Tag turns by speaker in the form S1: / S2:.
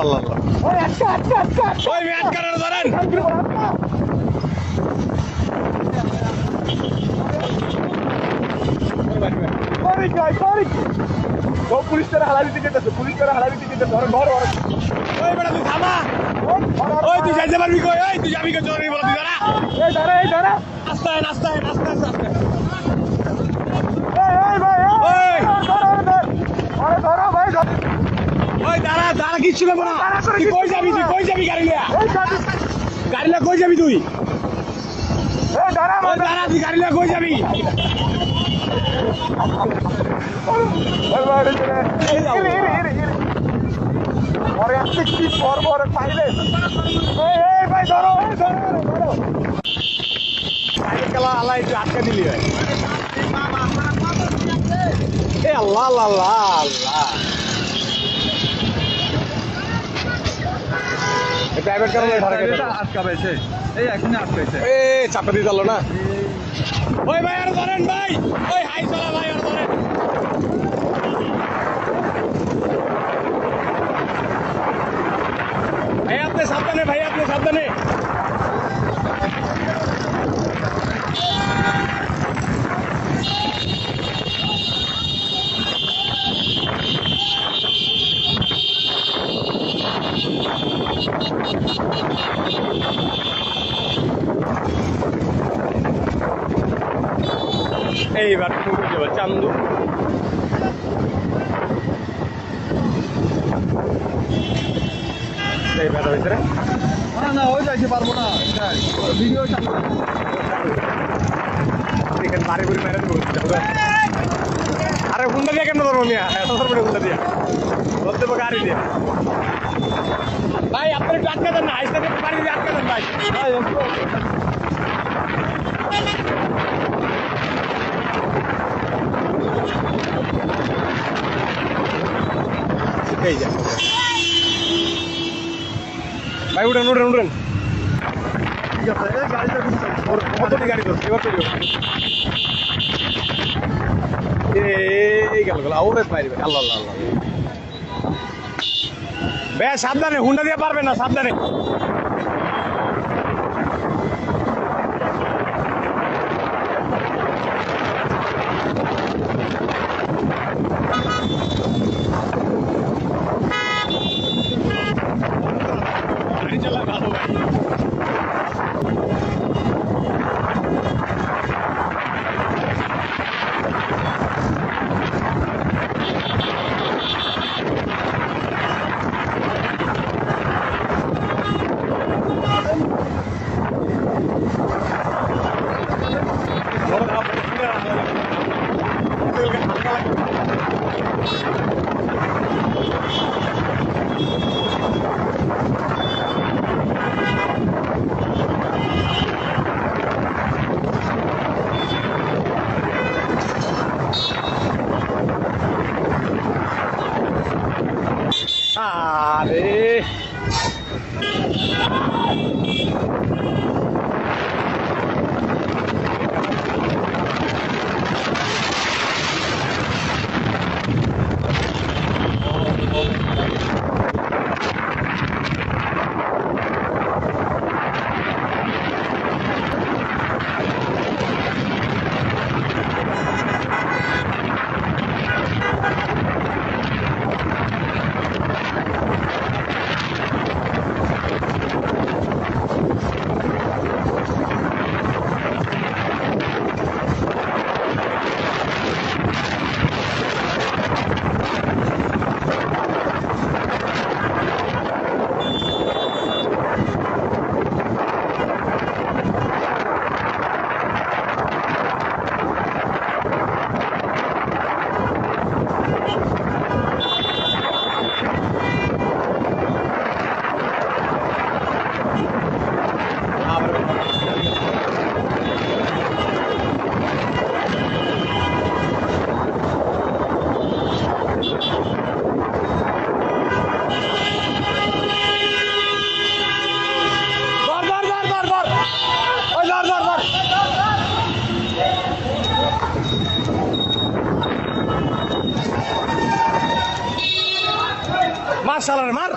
S1: আল্লাহ আল্লাহ
S2: police করে হালাবি দিকে police করে হালাবি দিকে ধর ধর ধর
S1: ওই বেটা তুই থামা ওই তুই যাইতে পারবি কই ওই তুই যাবি কই চোরি বল তুই দাঁড়া
S2: এই দাঁড়া এই
S1: রাস্তায় রাস্তায়
S2: এই এই ভাই এই,
S1: ওই।
S2: ধরো ধরো আরে ধরো ভাই ধরো
S1: ওই দাঁড়া দাঁড়া কিচ্ছু নেব না। তুই কই যাবি তুই কই যাবি গাড়ি লিয়া গাড়ি লিয়া কই যাবি তুই?
S2: দাঁড়া
S1: তুই গাড়ি লিয়া কই যাবি?
S2: কি পর পর পাইলে? এই ভাই ধরো ধরো ধরো
S1: গাড়ি খেলা একটু আটকে দিলি ভাই এ আল্লাহ আল্লাহ আল্লাহ। প্রাইভেট কারণে ঢাকা
S3: আটকা পেয়েছে এই এখনই আটকাইছে।
S1: এ চাপে দিয়ে চালো না। ওই ভাই আর ধরেন ভাই। ওই হাই চলা ভাই আর ধরেন। ভাই আপনি সাবধানে ভাই আপনি সাবধানে। এইবার টুকু যাব চান্দু। এই
S3: না না ওই যাইতে পারব না। ভিডিও চালু।
S1: এখানে বাড়ি আরে হুন্ডা দিয়ে কেন ধরবো মিয়া? এত ধরবো হুন্ডা দিয়া। ধরতে পারব গাড়ি দিয়ে। ভাই আপনি একটু আটকে দেন না আইসা বাড়ি দিয়ে আটকে দেন ভাই। এই ভাই উঠেন উঠেন উঠেন
S3: ঠিক আছে,
S1: কতটি গাড়ি ধরছে এবার তো এই গেল গেল আউরে পাইবে আল্লাহ আল্লাহ আল্লাহ। বে সাবধানে হুন্ডা দিয়ে পারবে না সাবধানে। Thank you. আরে ধর ধর ধর ধর ধর ওই ধর ধর ধর মার। শালারে মার